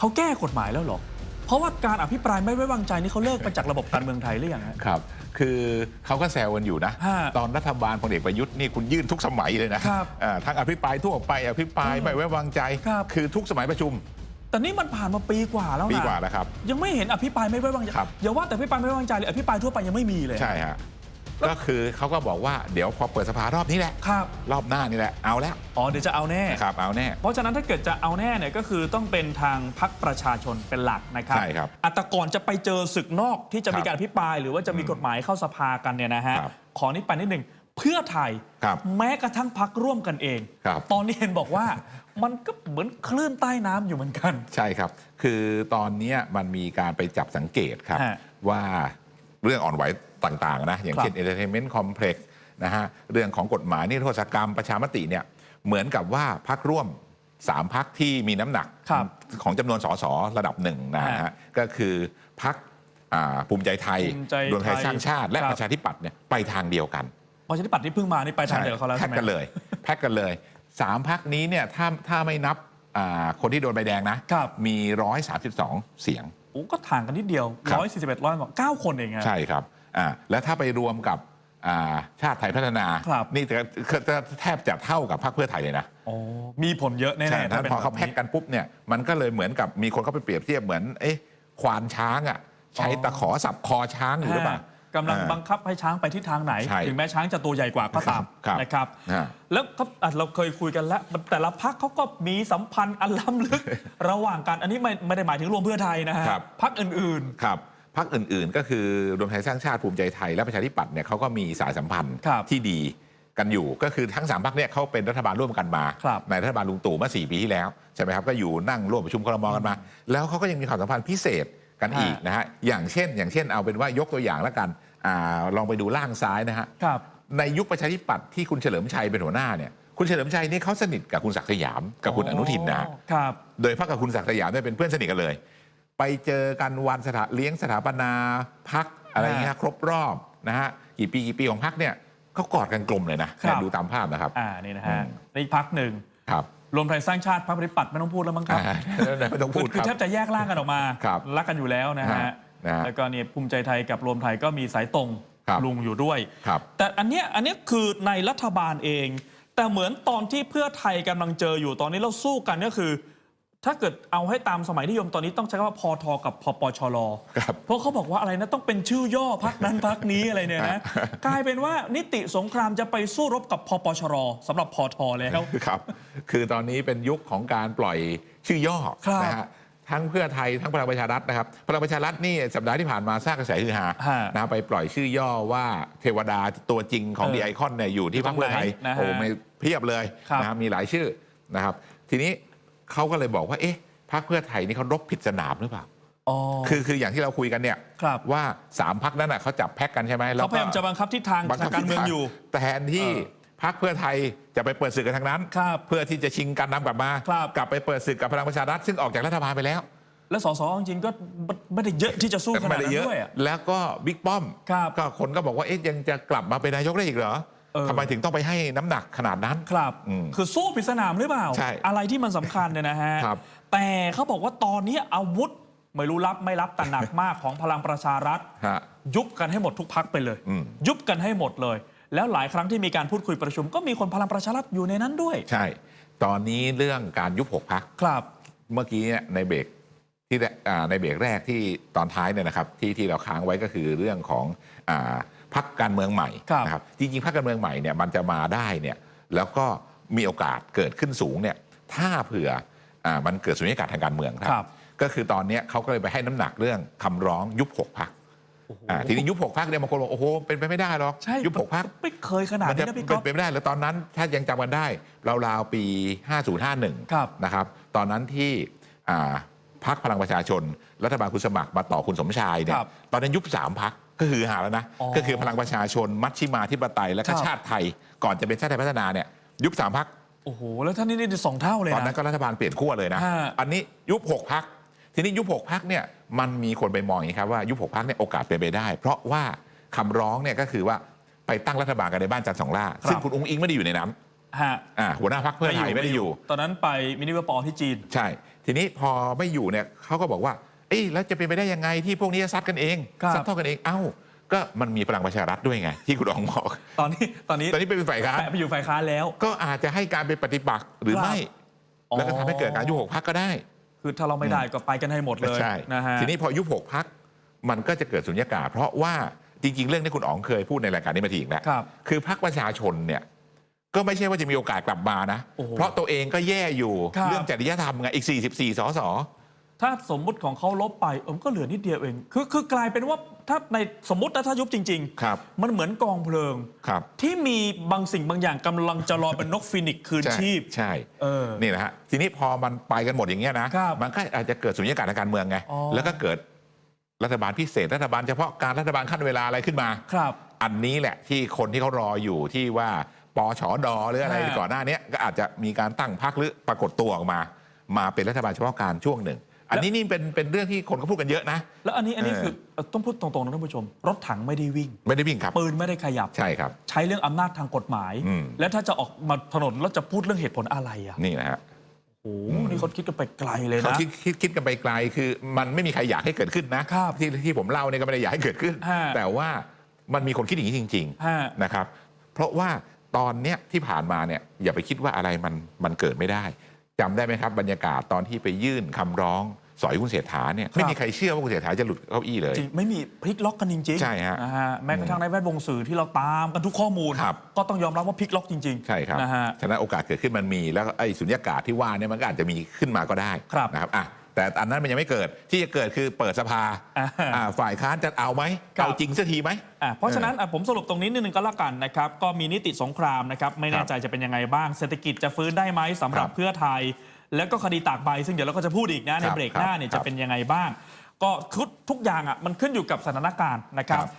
เขาแก้กฎหมายแล้วเหรอ เพราะว่าการอภิปรายไม่ไว้วางใจนี่เขาเลิกไปจากระบบการเมืองไทยหรือยังฮะ ครับ คือเขาก็แซวกันอยู่นะ ฮะตอนรัฐบาลพลเอกประยุทธ์นี่คุณยื่นทุกสมัยเลยนะครับอ่าทั้งอภิปรายทั่วไปอภิปรายเออไม่ไว้วางใจครับคือทุกสมัยประชุมแต่นี่มันผ่านมาปีกว่าแล้วนะปีกว่าแล้วครับ ยังไม่เห็นอภิปรายไม่ไว้วางใจครับ อย่าว่าแต่อภิปรายไม่ไว้วางใจเลยอภิปรายทั่วไปยังไม่มีเลย ใช่ฮะ ก็คือเขาก็บอกว่าเดี๋ยวพอเปิดสภารอบนี้แหละครับ รอบหน้านี่แหละเอาแล้วอ๋อเดี๋ยวจะเอาแน่ นะครับเอาแน่ เพราะฉะนั้นถ้าเกิดจะเอาแน่เนี่ยก็คือต้องเป็นทางพักประชาชนเป็นหลักนะครับใช่ครับอะแต่ก่อนจะไปเจอศึกนอกที่จะมีครับการอภิปราย หรือว่าจะมีกฎหมายเข้าสภากันเนี่ยนะฮะครับขอนี้ไปนิดหนึ่งเพื่อไทย ครับแม้กระทั่งพักร่วมกันเอง ครับ ตอนนี้เห็นบอกว่า มันก็เหมือนคลื่นใต้น้ำอยู่เหมือนกัน ใช่ครับ คือตอนเนี้ยมันมีการไปจับสังเกตครับ ฮะว่าเรื่องอ่อนไหว ต่างๆนะอย่างครับเช่น entertainment complex นะฮะเรื่องของกฎหมายนิรโทษกรรมประชามติเนี่ยเหมือนกับว่าพักร่วม3พักที่มีน้ำหนักครับของจำนวนสสระดับหนึ่งนะฮะฮะก็คือพักภูมิใจไทยภูมิใจรวมไทยสร้างชาติ และครับประชาธิปัตย์เนี่ยไปทางเดียวกันประชาธิปัตย์ที่เพิ่งมานี่ไปทางเดียวกับเขาแล้วแพ็ใช่กไหมกันเลยแพ็กกันเลยสามพักนี้เนี่ยถ้าถ้าไม่นับอ่าคนที่โดนใบแดงนะครับมี132เสียงโอ้ก็ห่างกันนิดเดียวครับร้อยสี่สิบเอ็ดร้อยบอกเก้าคนเองอะใช่ครับ อ่าแล้วถ้าไปรวมกับอ่าชาติไทยพัฒนา ครับ นี่จะจะแทบจะเท่ากับพรรคเพื่อไทยเลยนะ อ๋อมีผลเยอะแน่ใช่ๆถ้าถ้าเป็นพอเขาแบบแพ็กนี้กันปุ๊บเนี่ยมันก็เลยเหมือนกับมีคนเขาไปเปรียบเทียบเหมือนเอ๊ะควานช้างอะใช้อ๋อตะขอสับคอช้างอยู่หรือเปล่า กำลังอ่าบังคับให้ช้างไปทิศทางไหน ใช่ถึงแม้ช้างจะตัวใหญ่กว่าก็ตามครับนะครับอ่าแล้วก็อะเราเคยคุยกันแล้วแต่ละพักเขาก็มีสัมพันธ์อันล้ำลึก ระหว่างกันอันนี้ไม่ไม่ได้หมายถึงรวมเพื่อไทยนะฮะครับ พักอื่น ครับ พักอื่นๆ ก็คือรวมไทยสร้างชาติภูมิใจไทยและประชาธิปัตย์เนี่ยเขาก็มีสายสัมพันธ์ครับที่ดีกันอยู่ก็คือทั้งสามพักเนี่ยเขาเป็นรัฐบาลร่วมกันมาครับในรัฐบาลลุงตู่เมื่อสี่ปีที่แล้วใช่ไหมครับก็อยู่นั่งร่วมประชุมครมกันมา แล้วเขาก็ยังมีความสัมพันธ์พิเศษกันฮะอีกนะฮะอย่างเช่น อย่างเช่นเอาเป็นว่ายกตัวอย่างแล้วกันอาลองไปดูล่างซ้ายนะฮะๆครับในยุคประชาธิปัตย์ที่คุณเฉลิมชัยเป็นหัวหน้าเนี่ยคุณเฉลิมชัยนี่เขาสนิทกับคุณศักดิ์สยามกับคุณอนุทินนะครับโดยพักกับคุณศักดิ์สยามเนี่ยเป็นเพื่อนสนิทกันเลย ไปเจอกันวันสถาเลี้ยงสถาปนาพักอะไรเงี้ยครบรอบนะฮะกี่ปีกี่ปีของพักเนี่ยเขากอดกันกลมเลยนะครับเนี่ยดูตามภาพนะครับอ่านี่นะฮะอืมในอีกพักหนึ่งครับรวมไทยสร้างชาติพรรคประชาธิปัตย์ไม่ต้องพูดแล้วมั้งครับอ่าไม่ต้องพูดคือคแทรับบจะแยกร่างกันออกมาครับรักกันอยู่แล้วนะฮะฮะนะฮะแล้วก็เนี่ยภูมิใจไทยกับรวมไทยก็มีสายตรงครับลุงอยู่ด้วยครับแต่อันเนี้ยอันเนี้ยคือในรัฐบาลเอง แต่เหมือนตอนที่เพื่อไทยกำลังเจออยู่ตอนนี้เราสู้กันก็คือ ถ้าเกิดเอาให้ตามสมัยนิยมตอนนี้ต้องใช้คำว่าพอทอกับพปชรครับเพราะเขาบอกว่าอะไรนะต้องเป็นชื่อย่อพักนั้นพักนี้อะไรเนี่ยนะกลายเป็นว่านิติสงครามจะไปสู้รบกับพปชรสำหรับพอทอแล้วครับ คือตอนนี้เป็นยุคของการปล่อยชื่อย่อครับนะฮะทั้งเพื่อไทยทั้งพลังประชารัฐนะครับพลังประชารัฐนี่สัปดาห์ที่ผ่านมาสร้างกระแสฮือฮาฮะนะไปปล่อยชื่อย่อว่าเทวดาตัวจริงของเออดีไอคอนเนี่ยอยู่ที่พรรคเพื่อไทยอยู่ตรงไหนนะฮะโอ้ไม่เพียบเลยครับนะครับมีหลายชื่อนะครับ ทีนี้ เขาก็เลยบอกว่า เอ๊ะพรรคเพื่อไทยนี่เขารบผิดสนามหรือเปล่าอ๋อคือคืออย่างที่เราคุยกันเนี่ยครับว่าสามพักนั้นน่ะเขาจับแพ็กกันใช่ไหมแล้วเขาพยายามจะบังคับทิศทางบังคัทาบงการเมืองอยู่แทนที่เออพรรคเพื่อไทยจะไปเปิดศึกกันทางนั้นครับเพื่อที่จะชิงการนำกลับมาครับกลับไปเปิดศึกกับพลังประชารัฐซึ่งออกจากรัฐบาลไปแล้ว และสสจริงๆก็ไม่ได้เยอะที่จะสู้ขนาไม่ดได้นั้นเยอะด้วยอะแล้วก็บิ๊กป้อมครับก็คนก็บอกว่าเอ๊ะยังจะกลับมาเป็นนายกได้อีกเหรอเออ ทำไมถึงต้องไปให้น้ำหนักขนาดนั้น ครับ อืมคือสู้ผิดสนามหรือเปล่า ใช่อะไรที่มันสำคัญเนี่ยนะฮะ ครับ แต่เขาบอกว่าตอนนี้อาวุธไม่รู้รับไม่รับแต่หนักมากของพลังประชารัฐ ฮะ ยุบกันให้หมดทุกพักไปเลย อืม ยุบกันให้หมดเลย แล้วหลายครั้งที่มีการพูดคุยประชุม ก็มีคนพลังประชารัฐอยู่ในนั้นด้วย ใช่ ตอนนี้เรื่องการยุบหกพัก ครับ เมื่อกี้เนี่ยในเบรกที่แรกอ่าในเบรกแรกที่ตอนท้ายเนี่ยนะครับที่ที่เราค้างไว้ก็คือเรื่องของอา พักการเมืองใหม่ครับนะครับจริงๆพักการเมืองใหม่เนี่ยมันจะมาได้เนี่ยแล้วก็มีโอกาสเกิดขึ้นสูงเนี่ยถ้าเผื่ออามันเกิดสุญญากาศทางการเมืองคครัรับ ก็คือตอนเนี้ยเขาก็เลยไปให้น้ำหนักเรื่องคำร้องยุบหกพักอ่าทีนี้ยุบหกพักเนี่ยบางคนบอกโอ้โหเป็นไปไม่ได้หรอกใช่ยุบหกพักไม่เคยขนาดมันนี้จะนะพี่เป็ก๊นอฟไปไม่ได้แล้วตอนนั้นถ้ายังจำกันได้ราวๆปี 5051ครับนะครับตอนนั้นที่อ่าพักพลังประชาชน รัฐบาลคุณสมัครมาต่อคุณสมชายเนี่คยรับตอนนั้นยุบสามพัก ก็คือหาแล้วนะอ๋อก็คือพลังประชาชน มัชชิมาธิปไตยและครัก็บชาติไทย ก่อนจะเป็นชาติไทยพัฒนาเนี่ยยุบสามพักโอ้โหแล้วท่านนี่นี่สองเท่าเลยตอนนั้นะนก็รัฐบาลเปลี่ยนขั้วเลยนะฮะอันนี้ยุบหกพักทีนี้ยุบหกพักเนี่ยมันมีคนไปมองอย่างนี้ครับว่ายุบหกพักเนี่ยโอกาสเป็นไปได้ เพราะว่าคำร้องเนี่ยก็คือว่าไปตั้งรัฐบาลกันในบ้านจันทร์สองล่าครับซึ่งคุณอุ้งอิงไม่ได้อยู่ในนั้นฮะอ่าหัวหน้าพักเพื่อไทยไม่ได้อยู่ ตอนนั้นไปมินิเวอร์ปอที่จีน ใช่ ทีทีนี้พอไม่อยู่เนี่ยเขาก็บอกว่า เอ้ยแล้วจะเป็นไปได้ยังไงที่พวกนี้จะซัดกันเองครับ ซัดทอดกันเองเอ้า ก็มันมีพลังประชารัฐด้วยไง ที่คุณอ๋องบอก ตอนนี้ตอนนี้ตอนนี้เป็นฝ่ายค้านแปะไปอยู่ฝ่ายค้านแล้ว ก็อาจจะให้การเป็นปฏิบัติหรือครับไม่อ๋อแล้วก็ทำให้เกิดการยุบหกพักก็ได้ คือถ้าเราไม่ได้ก็ไปกันให้หมดเลยใช่ นะฮะ ทีนี้พอยุบหกพักมันก็จะเกิดสุญญากาศ เพราะว่าจริง ๆ เรื่องที่คุณอ๋องเคยพูดในรายการนี้มาทีอีกแล้วครับคือพักประชาชนเนี่ยก็ไม่ใช่ว่าจะมีโอกาสกลับมานะ โอ้โหเพราะตัวเองก็แย่อยู่ครับ เรื่องจริยธรรมไงอีก 44 สส ถ้าสมมุติของเขาลบไปเออมนก็เหลือนิดเดียวเอง คือคือกลายเป็นว่าถ้าในสมมตินะถ้ายุบจริง ครับมันเหมือนกองเพลิง ครับ ที่มีบางสิ่งบางอย่างกำลังจะรอเป็นนกฟินิกซ์คืนใช่ชีพ ใช่เออนี่นะฮะทีนี้พอมันไปกันหมดอย่างเงี้ยนะครับมันก็อาจจะเกิดสุญญากาศทางการเมืองไงอ๋อ แล้วก็เกิดรัฐบาลพิเศษรัฐบาลเฉพาะการรัฐบาลขั้นเวลาอะไรขึ้นมา ครับ อันนี้แหละที่คนที่เขารออยู่ที่ว่าปชดหรืออะไรฮะก่อนหน้าเนี้ยก็อาจจะมีการตั้งพรรคหรือปรากฏตัวออกมา มาเป็นรัฐบาลเฉพาะการช่วงหนึ่ง อันนี้นี่เป็นเป็นเรื่องที่คนก็พูดกันเยอะนะ แล้วอันนี้อันนี้เออคือเอ่อต้องพูดตรงๆนะท่านผู้ชม รถถังไม่ได้วิ่ง ไม่ได้วิ่งครับ ปืนไม่ได้ขยับ ใช่ครับ ใช้เรื่องอำนาจทางกฎหมายอืมแล้วถ้าจะออกมาถนนแล้วจะพูดเรื่องเหตุผลอะไรอะนี่นะฮะโอ้โหนี่เขาคิดกันไปไกลเลยเขานะคิดคิดคิดกันไปไกลคือ มันไม่มีใครอยากให้เกิดขึ้นนะครับที่ที่ผมเล่าเนี่ยก็ไม่ได้อยากให้เกิดขึ้นฮะแต่ว่ามันมีคนคิดอย่างนี้จริงฮะๆนะครับ เพราะว่าตอนเนี้ยที่ผ่านมาเนี่ยอย่าไปคิดว่าอะไรมันมันเกิดไม่ได้ จำได้ไหมครับบรรยากาศตอนที่ไปยื่นคำร้องสอยคุณเสถาเนี่ยไม่มีใครเชื่อว่าคุณเสถาจะหลุดเก้าอี้เลยจริงไม่มีพลิกล็อกกันจริงๆใช่ฮะนะฮะแม้กระทั่งในแวดวงสื่อที่เราตามกันทุกข้อมูลครับก็ต้องยอมรับว่าพลิกล็อกจริงๆใช่ครับนะฮะฉะนั้นโอกาสเกิดขึ้นมันมีแล้วก็ไอ้สุญญากาศที่ว่าเนี่ยมันก็อาจจะมีขึ้นมาก็ได้ครับนะครับอะ แต่อันนั้นมันยังไม่เกิดที่จะเกิดคือเปิดสภาอ่าอ่าฝ่ายค้านจะเอาไหมครับ เอาจริงสักทีไหม อะเพราะฉะนั้นอะผมสรุปตรงนี้นิดนึงก็แล้วกันนะครับ ก็มีนิติสงครามนะครับ ไม่แน่ใจจะเป็นยังไงบ้าง เศรษฐกิจจะฟื้นได้ไหมสำหรับครับเพื่อไทย แล้วก็คดีตากใบ ซึ่งเดี๋ยวเราก็จะพูดอีกนะ ในครับเบรกหน้าเนี่ยครับจะเป็นยังไงบ้าง ก็ทุกทุกอย่างอะมันขึ้นอยู่กับสถานการณ์นะครับ ครับ